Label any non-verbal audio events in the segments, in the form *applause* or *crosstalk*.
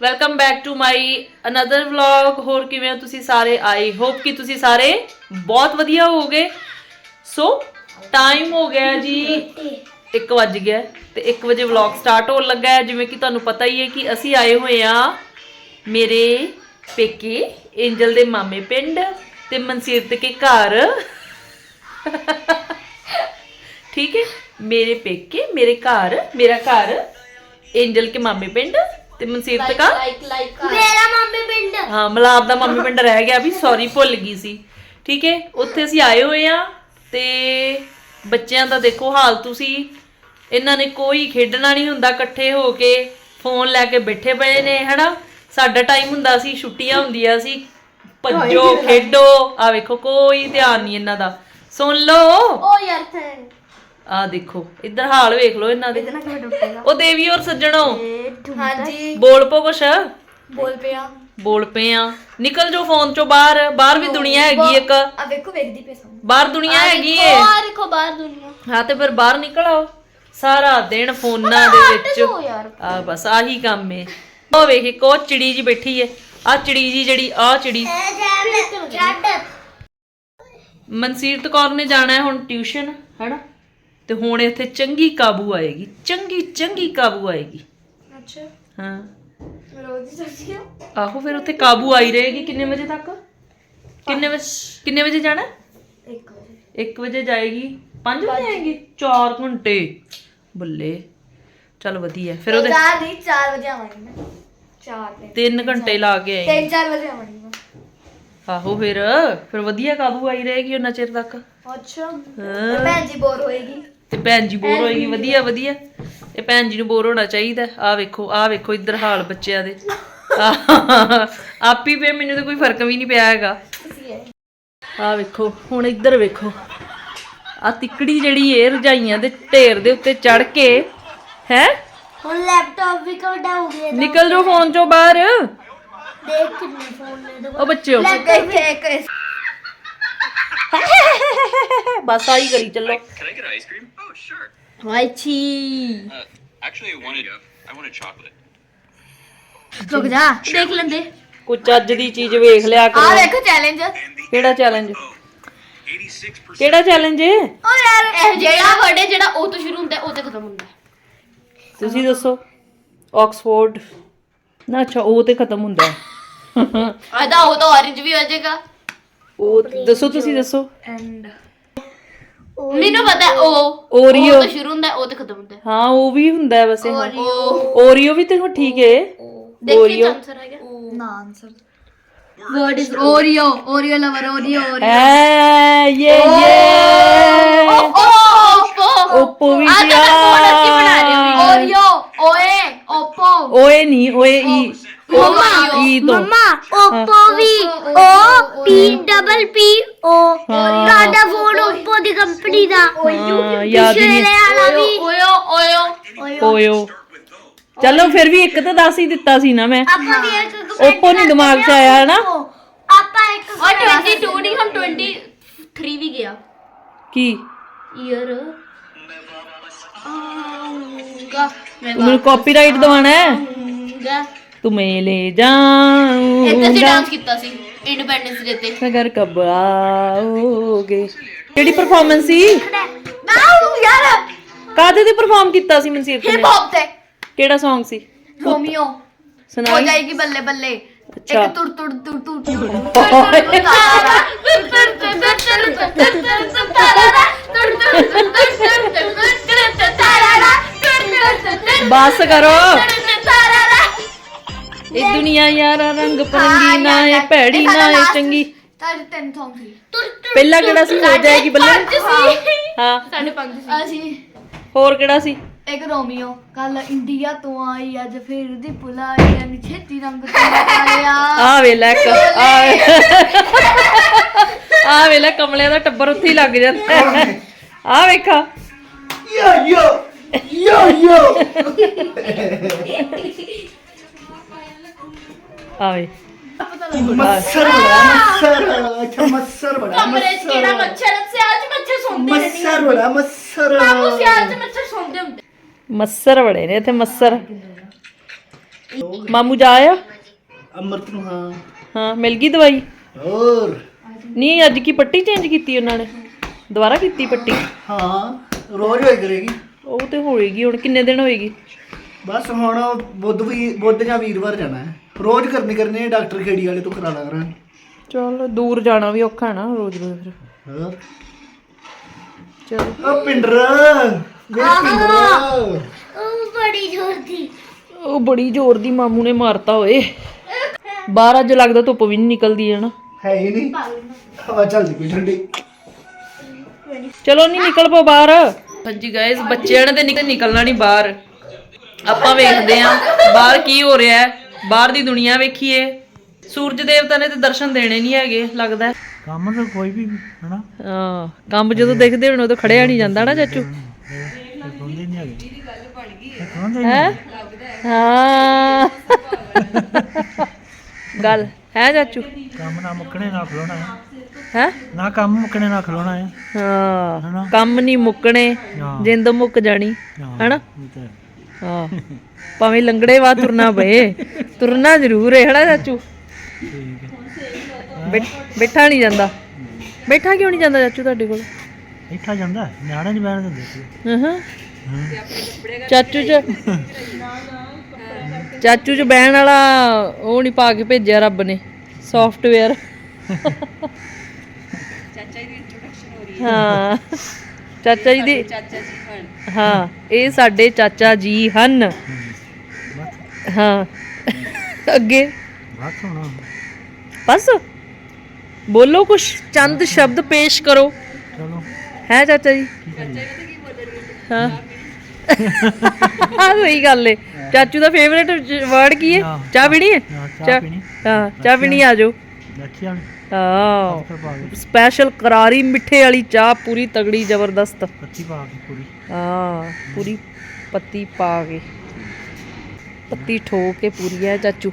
Welcome back to my another vlog ਹੋਰ ਕਿਵੇਂ ਹੋ ਤੁਸੀਂ ਸਾਰੇ? ਆਈ ਹੋਪ ਕਿ ਤੁਸੀਂ ਸਾਰੇ ਬਹੁਤ ਵਧੀਆ ਹੋਵੋਗੇ। ਸੋ ਟਾਈਮ ਹੋ ਗਿਆ ਜੀ 1 ਵੱਜ ਗਿਆ ਤੇ 1 ਵਜੇ ਵਲੌਗ ਸਟਾਰਟ ਹੋਣ ਲੱਗਾ ਹੈ। ਜਿਵੇਂ ਕਿ ਤੁਹਾਨੂੰ ਪਤਾ ਹੀ ਹੈ ਕਿ ਅਸੀਂ ਆਏ ਹੋਏ ਆ ਮੇਰੇ ਪੇਕੇ ਐਂਜਲ ਦੇ ਮਾਮੇ ਪਿੰਡ ਤੇ ਮਨਸੀਰਤ ਕੇ ਘਰ। ਠੀਕ ਹੈ? ਮੇਰੇ ਪੇਕੇ, ਮੇਰੇ ਘਰ, ਮੇਰਾ ਘਰ ਐਂਜਲ ਕੇ ਮਾਮੇ ਪਿੰਡ ਤੇ ਮਨਸੀਰਤ ਕਾ? ਮੇਰਾ ਮੰਮੀ ਪਿੰਡ। ਹਾਂ ਮਲਾਪ ਦਾ ਮੰਮੀ ਪਿੰਡ ਰਹਿ ਗਿਆ ਵੀ ਸੌਰੀ ਭੁੱਲ ਗਈ ਸੀ। ਠੀਕ ਹੈ? ਉੱਥੇ ਅਸੀਂ ਆਏ ਹੋਏ ਆ ਤੇ ਬੱਚਿਆਂ ਦਾ ਦੇਖੋ ਹਾਲ ਤੁਸੀਂ। ਇਹਨਾਂ ਨੇ ਕੋਈ ਖੇਡਣਾ ਨਹੀਂ ਹੁੰਦਾ ਇਕੱਠੇ ਹੋ ਕੇ ਫੋਨ ਲੈ ਕੇ ਬੈਠੇ ਪਏ ਨੇ ਹਨਾ? ਸਾਡਾ ਟਾਈਮ ਹੁੰਦਾ ਸੀ ਛੁੱਟੀਆਂ ਹੁੰਦੀਆਂ ਸੀ। ਭੱਜੋ ਖੇਡੋ। ਆ ਵੇਖੋ ਕੋਈ ਧਿਆਨ ਨਹੀਂ ਇਹਨਾਂ ਦਾ। ਸੁਣ ਲਓ। ਉਹ ਯਾਰ ਥੇ ਆ ਦੇਖੋ ਇੱਧਰ ਹਾਲ ਵੇਖ ਲਓ ਇਹਨਾਂ ਦੇ। ਉਹ ਦੇਵੀ ਔਰ ਸੱਜਣੋ। ਹਾਂਜੀ। ਬੋਲ ਪੋ ਕੁਛ। ਬੋਲ ਪਿਆ। ਬੋਲ ਪਏ ਆ। ਨਿਕਲ ਜੋ ਫੋਨ ਚੋਂ ਬਾਹਰ। ਬਾਹਰ ਵੀ ਦੁਨੀਆ ਹੈਗੀ ਇੱਕ। ਆ ਵੇਖੋ ਵੇਖਦੀ ਪਈ ਸਾਂ। ਬਾਹਰ ਦੁਨੀਆ ਹੈਗੀ ਏ। ਆ ਦੇਖੋ ਬਾਹਰ ਦੁਨੀਆ। ਹਾਂ ਤੇ ਫਿਰ ਬਾਹਰ ਨਿਕਲ ਆਓ। ਸਾਰਾ ਦਿਨ ਫੋਨਾਂ ਦੇ ਵਿੱਚ। ਆ ਬਸ ਆਹੀ ਕੰਮ ਏ। ਉਹ ਵੇਖ ਇੱਕ ਉਹ ਚਿੜੀ ਜੀ ਬੈਠੀ ਏ। ਆ ਚਿੜੀ ਜੀ ਜਿਹੜੀ ਆ ਚਿੜੀ। ਛੱਡ। ਮਨਸੀਰਤ ਕੌਰ ਨੇ ਜਾਣਾ ਹੈ ਹੁਣ ਟਿਊਸ਼ਨ ਹੈਨਾ? ਤੇ ਹੁਣ ਇੱਥੇ ਚੰਗੀ ਕਾਬੂ ਆਏਗੀ। ਚੰਗੀ ਚੰਗੀ ਕਾਬੂ ਆਏਗੀ। ਅੱਛਾ। ਹਾਂ। ਰੋਜ਼ ਹੀ ਸੱਚੀ ਆ ਆਹੋ ਫਿਰ ਉੱਥੇ ਕਾਬੂ ਆਈ ਰਹੇਗੀ ਕਿੰਨੇ ਵਜੇ ਤੱਕ? ਕਿੰਨੇ ਵਜੇ ਕਿੰਨੇ ਵਜੇ ਜਾਣਾ? 1 ਵਜੇ। 1 ਵਜੇ ਜਾਏਗੀ। 5 ਵਜੇ ਆਏਗੀ? 4 ਘੰਟੇ। ਬੱਲੇ। ਚਲ ਵਧੀਆ ਫਿਰ ਉਹਦੇ ਚਾਰ ਨਹੀਂ 4 ਵਜੇ ਆਵਾਂਗੀ ਮੈਂ। 4 ਤੇ 3 ਘੰਟੇ ਲਾ ਕੇ ਆਏਗੀ। 3-4 ਵਜੇ ਆਵਾਂਗੀ ਮੈਂ। ਆਹੋ ਫਿਰ ਫਿਰ ਵਧੀਆ ਕਾਬੂ ਆਈ ਰਹੇਗੀ ਉਹਨਾਂ ਚਿਰ ਤੱਕ। ਅੱਛਾ। ਭੈਣ ਜੀ ਬੋਰ ਹੋਏਗੀ। ਤੇ ਭੈਣ ਜੀ ਬੋਰ ਹੋਏਗੀ ਵਧੀਆ ਵਧੀਆ। ਇਹ ਭੈਣ ਜੀ ਨੂੰ ਬੋਰ ਹੋਣਾ ਚਾਹੀਦਾ ਆ ਵੇਖੋ ਆ ਵੇਖੋ ਇੱਧਰ ਹਾਲ ਬੱਚਿਆਂ ਦੇ। ਆਪੀ ਪੇ ਮੈਨੂੰ ਤਾਂ ਕੋਈ ਫ਼ਰਕ ਵੀ ਨਹੀਂ ਪਿਆ ਹੈਗਾ। ਆ ਵੇਖੋ ਹੁਣ ਇੱਧਰ ਵੇਖੋ। ਆ ਤਿੱਕੜੀ ਜਿਹੜੀ ਏ ਰਜਾਈਆਂ ਦੇ ਢੇਰ ਦੇ ਉੱਤੇ ਚੜ ਕੇ ਹੈ? ਹੁਣ ਲੈਪਟਾਪ ਵੀ ਕਵਡਾ ਹੋ ਗਿਆ ਨਿਕਲ ਜਾਓ ਫੋਨ ਚੋਂ ਬਾਹਰ। ਦੇਖ ਕਿੰਨੇ ਫੋਨ ਨੇ ਦੇਖੋ ਉਹ ਬੱਚਿਓ। ਲੈਪਟਾਪ ਇੱਥੇ ਇੱਕ ਬਸ ਆਹੀ ਕਰੀ ਚੱਲੋ। Oh, sure. ਹਾਈ ਛੀ Uh, actually, I wanted I wanted chocolate. ਰੁਕ ਜਾ ਦੇਖ ਲੈਂਦੇ ਕੁਝ ਚੱਜ ਦੀ ਚੀਜ਼ ਵੇਖ ਲਿਆ ਆ ਕਰੋ ਵੇਖੋ ਚੈਲੰਜ ਕਿਹੜਾ ਚੈਲੰਜ 86%. ਕਿਹੜਾ ਚੈਲੰਜ ਏ ਓ ਯਾਰ ਜਿਹੜਾ ਵਰਡ ਹੈ ਜਿਹੜਾ ਉਹ ਤੋਂ ਸ਼ੁਰੂ ਹੁੰਦਾ ਹੈ, ਉਹ ਤੇ ਖਤਮ ਹੁੰਦਾ ਹੈ। ਤੁਸੀਂ ਦੱਸੋ ਆਕਸਫੋਰਡ ਨਾ ਅੱਛਾ ਉਹ ਤੇ ਖਤਮ ਹੁੰਦਾ ਹੈ। ਆਦਾ ਉਹ ਤਾਂ orange ਵੀ ਹੋ ਜਾਏਗਾ ਉਹ ਦੱਸੋ ਤੁਸੀਂ ਦੱਸੋ ਐਂਡ ਮੈਨੂੰ ਪਤਾ ਹੈ, ਉਹ Oreo। ਉਹ ਤੋਂ ਸ਼ੁਰੂ ਹੁੰਦਾ ਉਹ ਤੇ ਖਤਮ ਹੁੰਦਾ। ਹੈ। ਉਹ ਵੀ ਹੁੰਦਾ ਹੈ ਵੈਸੇ ਹਾਂ। ਉਹ ਓਰੀਓ ਵੀ ਤੇ ਹੁਣ ਠੀਕ ਹੈ ਦੇਖੀ Oreo। ਆਨਸਰ ਹੈਗਾ। ਨਾ answer word is Oreo Oreo lover Oreo ਐ ਇਹ ਇਹ ਓਪੋ ਓਪੋ ਵੀ ਆ ਤਾਂ ਫੋਨ ਅਸੀਂ ਬਣਾ ਰਹੇ। ਹਾਂ। ਓਰੀਓ ਓਏ ਓਪੋ। ਓਏ ਨਹੀਂ ਓਏ ਈ। ਮਮਾ ਈ ਤੋਂ ਓਪੋ ਵੀ ਓ ਪੀ ਡਬਲ ਪੀ ਓ। ਹਾਂ। ਤੁਹਾਡਾ ਫੋਨ ਓਪੋ ਦੀ ਕੰਪਨੀ ਦਾ। ਹਾਂ, ਯਾਦ ਹੀ ਨਹੀਂ। ਵਾਲਾ ਵੀ। ਓਯੋ ਓਯੋ ਓਇਓ ਚਲੋ ਫਿਰ ਵੀ ਇੱਕ ਤਾਂ ਦੱਸ ਹੀ ਦਿੱਤਾ ਸੀ ਨਾ ਮੈਂ। ਆਪਾਂ ਵੀ ਇੱਕ ਓਪੋ ਨਹੀਂ ਦਿਮਾਗ 'ਚ ਆਇਆ ਨਾ ਆਪਾਂ ਇੱਕ ਔਰ 22 ਨਹੀਂ ਹਮ 23 ਵੀ ਗਿਆ। ਕੀ? ਆਉਂਗਾ ਮੈਂ ਮੈਨੂੰ ਕਾਪੀਰਾਈਟ ਦਵਾਣਾ ਹੈ? ਆਉਂਗਾ। ਤੁਮੇ ਲੈ ਇੱਥੇ ਅਸੀਂ ਡਾਂਸ ਕੀਤਾ ਸੀ ਇੰਡੀਪੈਂਡੈਂਸ ਡੇ ਤੇ ਅਗਰ ਕਬ ਆਓਗੇ ਕਿਹੜੀ ਪਰਫਾਰਮੈਂਸ ਸੀ ਨਾ ਯਾਰ ਕਾਦੇ ਤੇ ਪਰਫਾਰਮ ਕੀਤਾ ਸੀ ਮਨਸੀਰ ਹਿਪ ਨੇ ਹੌਪ ਤੇ ਕਿਹੜਾ Song ਸੀ ਰੋਮੀਓ ਹੋ ਸੁਣਾਈ ਜਾਏਗੀ ਬੱਲੇ ਬੱਲੇ ਅੱਛਾ। ਇੱਕ ਤੁਰ ਤੁਰ ਤੁਰ ਤੁਰ ਤੁਰ ਬਸ ਕਰੋ ਇਹ ਦੁਨੀਆ ਯਾਰਾ ਰੰਗ ਪਰੰਗੀ ਨਾ ਏ ਭੈੜੀ ਨਾ ਏ ਚੰਗੀ। ਸਾਡੇ ਤਿੰਨ ਸੌਂਗ ਸੀ। ਪਹਿਲਾ ਕਿਹੜਾ ਸੀ? ਹੋ ਜਾਏਗੀ ਬੱਲੇ ਹਾਂ। ਸਾਡੇ ਪੰਜ ਸੀ। ਅਸੀਂ ਹੋਰ ਕਿਹੜਾ ਸੀ? ਇੱਕ ਰੋਮੀਓ। ਕੱਲ ਇੰਡੀਆ ਤੋਂ ਆਈ ਅੱਜ ਫਿਰ ਦੀ ਪੁਲਾਈ ਐਨੀ ਛੇਤੀ ਰੰਗ ਤੇ ਆਇਆ ਆ ਵੇਲਾ ਇੱਕ ਆ ਆ ਵੇਲਾ ਕਮਲਿਆਂ ਦਾ ਟੱਬਰ ਉੱਥੇ ਹੀ ਲੱਗ ਜਾਂਦਾ। ਆ ਵੇਖਾ। Yo, yo, yo, yo. ਆਵੇ। ਮੱਛਰ ਬੜਾ ਮੱਛਰ ਇੱਥੇ ਮੱਛਰ ਬੜਾ ਕਮਰੇ 'ਚ ਕਿਹੜਾ ਮੱਛਰ ਹੈ? ਸਿਆਲ ਮੱਛਰ ਸੌਂਦੇ ਨੇ ਮੱਛਰ ਬੜਾ ਮੱਛਰ। ਬਾਬੂ ਸਿਆਲ 'ਚ ਮੱਛਰ ਸੌਂਦੇ ਹੁੰਦੇ। ਮੱਸਰ ਬੜੇ ਨੇ ਇੱਥੇ ਮੱਸਰ ਮਾਮੂ ਜਾ ਆਇਆ? ਅੰਮ੍ਰਿਤ ਨੂੰ ਹਾਂ। ਹਾਂ ਮਿਲ ਗਈ ਦਵਾਈ? ਹੋਰ। ਨਹੀਂ ਅੱਜ ਕੀ ਪੱਟੀ ਚੇਂਜ ਕੀਤੀ ਉਹਨਾਂ ਨੇ? ਦੁਬਾਰਾ ਕੀਤੀ ਪੱਟੀ? ਹਾਂ ਰੋਜ਼ ਹੋਈ ਕਰੇਗੀ। ਉਹ ਤੇ ਹੋਏਗੀ ਹੁਣ ਕਿੰਨੇ ਦਿਨ ਹੋਏਗੀ? ਬਸ ਹੁਣ ਬੁੱਧ ਵੀ ਬੁੱਧ ਜਾਂ ਵੀਰਵਾਰ ਜਾਣਾ ਹੈ। ਰੋਜ਼ ਕਰਨੀ ਕਰਨੀ ਹੈ ਡਾਕਟਰ ਖੇੜੀ ਵਾਲੇ ਤੋਂ ਕਰਾ ਲਾ ਕਰਾਂ ਚਲ ਦੂਰ ਜਾਣਾ ਵੀ ਔਖਾ ਹੈ ਨਾ ਰੋਜ਼ ਰੋਜ਼ ਫਿਰ। ਹੋਰ ਚਲ। ਉਹ ਪਿੰਡਰ ਵੇ ਪਿੰਡਰ। ਉਹ ਬੜੀ ਜ਼ੋਰ ਦੀ। ਉਹ ਬੜੀ ਜ਼ੋਰ ਦੀ ਮਾਮੂ ਨੇ ਮਾਰਤਾ ਓਏ। ਬਾਹਰ ਅੱਜ ਲੱਗਦਾ ਧੁੱਪ ਵੀ ਨਹੀਂ ਨਿਕਲਦੀ ਹੈ ਨਾ। ਹੈ ਹੀ ਨਹੀਂ। ਹਵਾ ਚੱਲਦੀ ਪਈ ਠੰਡੀ। ਚਲੋ ਨਹੀਂ ਨਿਕਲ ਪੋ ਬਾਹਰ। ਹਾਂਜੀ ਗਾਇਸ ਬੱਚਿਆਂ ਨੇ ਤੇ ਨਿਕਲ ਨਿਕਲਣਾ ਨਹੀਂ ਬਾਹਰ। ਆਪਾਂ ਵੇਖਦੇ ਆਂ ਬਾਹਰ ਕੀ ਹੋ ਰਿਹਾ ਹੈ। ਬਾਹਰ ਦੀ ਦੁਨੀਆ ਵੇਖੀਏ ਸੂਰਜ ਦੇਵਤਾ ਨੇ ਤੇ ਦਰਸ਼ਨ ਦੇਣੇ ਨਹੀਂ ਹੈਗੇ ਲੱਗਦਾ। ਕੰਮ ਤਾਂ ਕੋਈ ਵੀ ਹਨਾ? ਹਾਂ ਕੰਮ ਜਦੋਂ ਦੇਖਦੇ ਹੁਣ ਉਦੋਂ ਖੜਿਆ ਨਹੀਂ ਜਾਂਦਾ ਨਾ ਚਾਚੂ। ਹੁੰਦੇ ਨਹੀਂ ਹੈਗੇ ਹੈ? ਹਾਂ। ਗੱਲ ਹੈ ਚਾਚੂ? ਕੰਮ ਨਾ ਮੁੱਕਣੇ ਨਾ ਖਲੋਣਾ ਹੈ। ਹੈ? ਨਾ ਕੰਮ ਮੁੱਕਣੇ ਨਾ ਖਲੋਣਾ ਹੈ। ਹਾਂ ਕੰਮ ਨਹੀਂ ਮੁੱਕਣੇ। ਜਿੰਦ ਮੁੱਕ ਜਾਣੀ ਹੈਨਾ? ਹੈ। ਹਾਂ ਭਾਵੇਂ ਲੰਗੜੇ ਵਾ ਤੁਰਨਾ ਪਏ ਤੁਰਨਾ ਜ਼ਰੂਰ ਹੈ ਹਨਾ ਚਾਚੂ? ਠੀਕ ਹੈ। ਬੈਠ- ਬੈਠਾ ਨਹੀਂ ਜਾਂਦਾ। ਬੈਠਾ ਕਿਉਂ ਨਹੀਂ ਜਾਂਦਾ ਚਾਚੂ ਤੁਹਾਡੇ ਕੋਲ? ਇੱਥਾ ਜਾਂਦਾ ਨਿਆਣੇ ਨਹੀਂ ਬਹਿਣ ਦਿੰਦੇ ਸੀ। ਹਾਂ ਚਾਚੂ ਚ ਚਾਚੂ ਚ ਬਹਿਣ ਵਾਲਾ ਉਹ ਨਹੀਂ ਪਾ ਕੇ ਭੇਜਿਆ ਰੱਬ ਨੇ ਸੌਫਟਵੇਅਰ ਹਾਂ। ਚਾਚਾ ਜੀ ਦੀ ਹਾਂ ਇਹ ਸਾਡੇ ਚਾਚਾ ਜੀ ਹਨ। ਹਾਂ। ਅੱਗੇ। ਬਸ। ਹੁਣ ਬਸ ਬੋਲੋ ਕੁਛ ਚੰਦ ਸ਼ਬਦ ਪੇਸ਼ ਕਰੋ। ਚਲੋ। ਹੈ ਚਾਚਾ ਜੀ? ਹਾਂ। ਆ ਸਹੀ ਗੱਲ ਏ। ਚਾਚੂ ਦਾ ਫੇਵਰੇਟ ਵਰਡ ਕੀ ਹੈ। ਚਾਹ ਪੀਣੀ ਹੈ ਚਾਹ ਚਾਹ- ਪੀਣੀ। ਹਾਂ ਚਾਹ ਪੀਣੀ ਆ ਜਾਓ। ਵਾਲੀ ਫਿਰ ਪਾ ਸਪੈਸ਼ਲ ਕਰਾਰੀ ਮਿੱਠੇ ਵਾਲੀ ਚਾਹ ਪੂਰੀ ਤਗੜੀ ਜ਼ਬਰਦਸਤ। ਪੱਤੀ ਪਾ ਕੇ ਪੂਰੀ। ਹਾਂ ਪੂਰੀ ਪੱਤੀ ਪਾ ਕੇ। ਪੱਤੀ ਠੋਕ ਕੇ ਪੂਰੀ ਹੈ ਚਾਚੂ।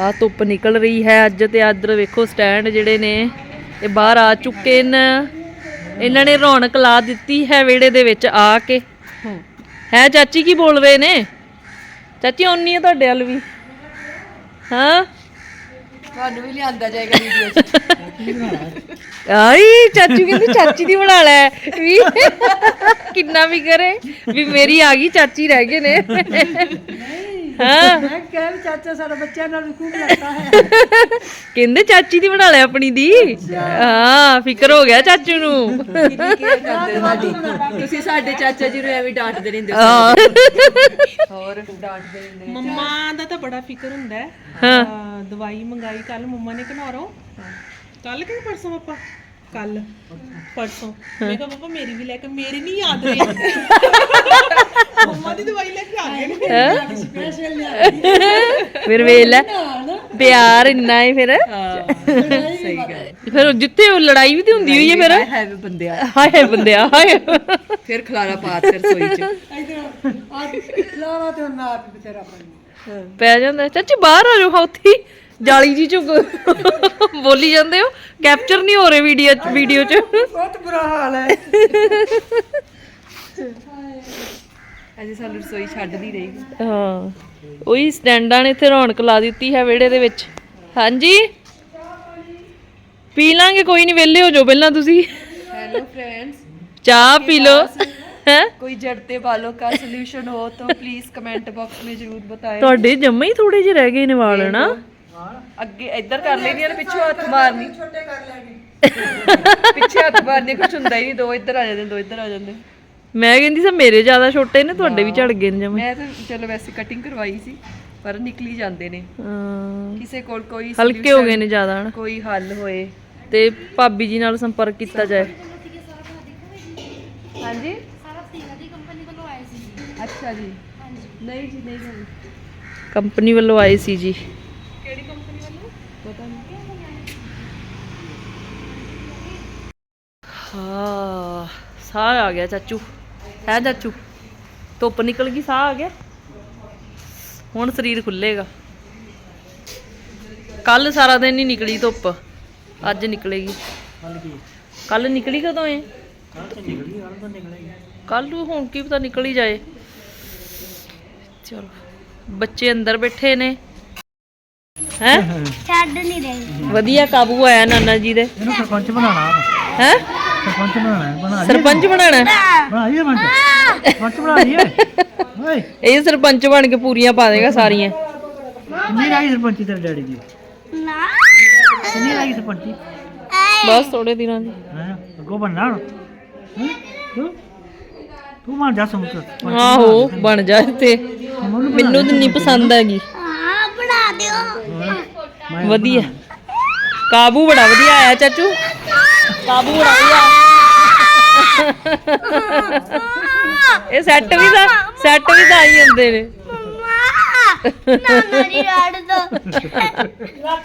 ਆ ਧੁੱਪ ਨਿਕਲ ਰਹੀ ਹੈ ਅੱਜ ਤੇ ਇੱਧਰ ਵੇਖੋ ਸਟੈਂਡ ਜਿਹੜੇ ਨੇ। ਇਹ ਬਾਹਰ ਆ ਚੁੱਕੇ ਨੇ। ਇਹਨਾਂ ਨੇ ਰੌਣਕ ਲਾ ਦਿੱਤੀ ਹੈ ਵਿਹੜੇ ਦੇ ਵਿੱਚ ਆ ਕੇ। ਹੈ। ਚਾਚੀ ਕੀ ਬੋਲ ਰਹੇ ਨੇ? ਚਾਚੀ ਆਉਣੀ ਹੈ ਤੁਹਾਡੇ ਵੱਲ ਵੀ। ਹਾਂ। ਤੁਹਾਨੂੰ ਵੀ ਲਿਆਂਦਾ ਜਾਏਗਾ ਵੀਡੀਓ 'ਚ। ਆਈ ਚਾਚੂ ਕਹਿੰਦੀ ਚਾਚੀ ਦੀ ਬਣਾ ਲੈ। ਵੀ ਕਿੰਨਾ ਵੀ ਕਰੇ ਵੀ ਮੇਰੀ ਆ ਗਈ ਚਾਚੀ ਰਹਿ ਗਏ ਨੇ। ਹਾਂ। ਮੈਂ ਕਿਹਾ ਵੀ ਚਾਚਾ ਸਾਡਾ ਬੱਚਿਆਂ ਨਾਲ ਵੀ ਖੂਬ ਲੱਗਦਾ ਹੈ। ਕਹਿੰਦੇ ਚਾਚੀ ਦੀ ਬਣਾ ਲੈ ਆਪਣੀ ਦੀ। ਹਾਂ ਫਿਕਰ ਹੋ ਗਿਆ ਚਾਚੂ ਨੂੰ। ਤੁਸੀਂ ਸਾਡੇ ਚਾਚਾ ਜੀ ਨੂੰ ਐਵੇਂ ਡਾਂਟਦੇ ਰਹਿੰਦੇ ਹਾਂ। ਹੋਰ ਡਾਂਟਦੇ ਰਹਿੰਦੇ ਮੰਮਾ ਦਾ ਤਾਂ ਬੜਾ ਫਿਕਰ ਹੁੰਦਾ ਹੈ। ਹਾਂ। ਦਵਾਈ ਮੰਗਾਈ ਕੱਲ ਮੰਮਾ ਨੇ ਘਨੌਰੋਂ ਕੱਲ ਕਿ ਪਰਸੋਂ ਪਾਪਾ? ਕੱਲ ਪਰਸੋਂ। ਮੈਂ ਕਿਹਾ ਪਾਪਾ ਮੇਰੀ ਵੀ ਲੈ ਕੇ ਮੇਰੀ ਨਹੀਂ ਯਾਦ ਰਹੀ। ਮੰਮਾ ਦੀ ਦਵਾਈ ਲੈ ਕੇ ਆ ਗਏ ਨੇ। ਫਿਰ ਵੇਖ ਲੈ ਪਿਆਰ ਇੰਨਾ ਹੈ ਫਿਰ। ਸਹੀ ਗੱਲ। ਫਿਰ ਜਿੱਥੇ ਉਹ ਲੜਾਈ ਵੀ ਤੇ ਹੁੰਦੀ ਹੋਈ ਹੈ ਫਿਰ। ਹੈ ਵੀ ਬੰਦਿਆ। ਹਾਏ ਹਾਏ ਬੰਦਿਆ ਹਾਏ। ਫਿਰ ਖਲਾਰਾ ਪਾਤ ਫਿਰ ਸੋਈ 'ਚ। ਪੈ ਜਾਂਦਾ। ਚਾਚੀ ਬਾਹਰ ਆ ਜਾਓ ਹਾਂ ਉੱਥੇ ਹੀ। ਜਾਲੀ ਜੀ ਚ ਬੋਲੀ ਜਾਂਦੇ ਹੋ। ਕੈਪਚਰ ਨਹੀਂ ਹੋ ਰਹੇ ਵੀਡੀਓ ਚ ਵੀਡੀਓ ਚ। ਬਹੁਤ ਬੁਰਾ ਹਾਲ ਹੈ। ਅਜੇ ਸਾਨੂੰ ਰਸੋਈ ਛੱਡਦੀ ਰਹੀ ਹਾਂ ਉਹੀ ਸਟੈਂਡਾਂ ਨੇ ਇੱਥੇ ਰੌਣਕ ਲਾ ਦਿੱਤੀ ਹੈ ਵਿਹੜੇ ਦੇ ਵਿੱਚ ਹਾਂਜੀ ਪੀ ਲਾਂਗੇ ਕੋਈ ਨਹੀਂ ਵਿਹਲੇ ਹੋ ਜਾਓ ਪਹਿਲਾਂ ਤੁਸੀਂ हेलो फ्रेंड्स ਚਾਹ ਪੀ ਲਓ ਹੈ कोई जड़ते बालों का सोल्यूशन हो तो प्लीज कमेंट बॉक्स में जरूर बताएं ਤੁਹਾਡੇ ਜੰਮੇ ਹੀ ਥੋੜੇ ਜਿਹੇ ਰਹਿ ਗਏ ਨੇ ਵਾਲ ਨਾ ਅੱਗੇ ਇੱਧਰ ਕਰ ਲੈਣੀ ਨਾ ਪਿੱਛੋਂ ਹੱਥ ਮਾਰਨੀ ਛੋਟੇ ਕਰ ਲੈਣੀ ਪਿੱਛੇ ਹੱਥ ਮਾਰਨੇ ਕੁਝ ਹੁੰਦਾ ਹੀ ਨਹੀਂ ਦੋ ਇੱਧਰ ਆ ਜਾਂਦੇ ਦੋ ਇੱਧਰ ਆ ਜਾਂਦੇ ਮੈਂ ਕਹਿੰਦੀ ਸੀ ਮੇਰੇ ਜ਼ਿਆਦਾ ਛੋਟੇ ਨੇ ਤੁਹਾਡੇ ਵੀ ਝੜ ਗਏ ਨੇ ਜਮੇ। ਮੈਂ ਤਾਂ ਚਲੋ ਵੈਸੇ ਕਟਿੰਗ ਕਰਵਾਈ ਸੀ ਪਰ ਨਿਕਲੀ ਜਾਂਦੇ ਨੇ। ਕਿਸੇ ਕੋਲ ਕੋਈ ਹਲਕੇ ਹੋ ਗਏ ਨੇ ਜ਼ਿਆਦਾ ਹਨਾ। ਕੋਈ ਹੱਲ ਹੋਏ। ਤੇ ਭਾਬੀ ਜੀ ਨਾਲ ਸੰਪਰਕ ਕੀਤਾ ਜਾਏ। ਹਾਂਜੀ? ਅੱਛਾ ਜੀ। ਨਹੀਂ ਜੀ ਨਹੀਂ ਨਹੀਂ ਕੰਪਨੀ ਵੱਲੋਂ ਆਏ ਸੀ ਜੀ। ਹਾਂ ਸਾਹ ਆ ਗਿਆ ਚਾਚੂ। ਹੈ ਚਾਚੂ ਧੁੱਪ ਨਿਕਲ ਗਈ ਸਾਹ ਆ ਗਿਆ। ਹੁਣ ਸਰੀਰ ਖੁੱਲੇਗਾ। ਕੱਲ ਸਾਰਾ ਦਿਨ ਹੀ ਨਿਕਲੀ ਧੁੱਪ ਅੱਜ ਨਿਕਲੇਗੀ। ਕੱਲ ਨਿਕਲੀ ਕਦੋਂ ਏ? ਕੱਲ ਨੂੰ ਹੁਣ ਕੀ ਪਤਾ ਨਿਕਲ ਹੀ ਜਾਏ। ਚਲੋ ਬੱਚੇ ਅੰਦਰ ਬੈਠੇ ਨੇ। ਹੈ? ਛੱਡ ਨਹੀਂ ਰਹੀ। ਵਧੀਆ ਕਾਬੂ ਆਇਆ ਨਾਨਾ ਜੀ ਦੇ। ਇਹਨੂੰ ਸਰਪੰਚ ਬਣਾਉਣਾ। ਹੈ? ਸਰਪੰਚ ਬਣਾਉਣਾ ਬਣਾ ਸਰਪੰਚ ਬਣਾਣਾ ਸਰਪੰਚ? ਬਣਾ ਲਈਏ? ਓਏ। ਇਹ ਸਰਪੰਚ ਬਣ ਕੇ ਪੂਰੀਆਂ ਪਾ ਦੇਗਾ ਸਾਰੀਆਂ। ਕਿੰਨੀ ਰਾਈ ਸਰਪੰਚੀ ਤੇਰੇ ਡੈਡੀ ਦੀ? ਨਾ। ਕਿੰਨੀ ਰਾਈ ਸਰਪੰਚੀ? ਬਸ ਥੋੜੇ ਦਿਨਾਂ ਦੀ। ਹੈ? ਅੱਗੋਂ ਬਣਨਾ ਹੁਣ? ਹੈਂ? ਤੂੰ? ਤੂੰ ਬਣ ਜਾ ਸਮਝ ਆਹੋ ਬਣ ਜਾ ਇੱਥੇ। ਮੈਨੂੰ ਤਾਂ ਨਹੀਂ ਪਸੰਦ ਹੈਗੀ। ਹਾਂ ਬਣਾ ਦਿਓ। ਵਧੀਆ। ਕਾਬੂ ਬੜਾ ਵਧੀਆ ਆਇਆ ਚਾਚੂ। ਕਾਬੂ ਵਧੀਆ *laughs* ਇਹ ਸੈੱਟ ਵੀ ਤਾਂ ਸੈੱਟ ਵੀ ਤਾਂ ਆਈ ਹੁੰਦੇ ਨੇ। ਨਾ ਮੇਰੀ ਰਾੜ ਦੋ। *laughs*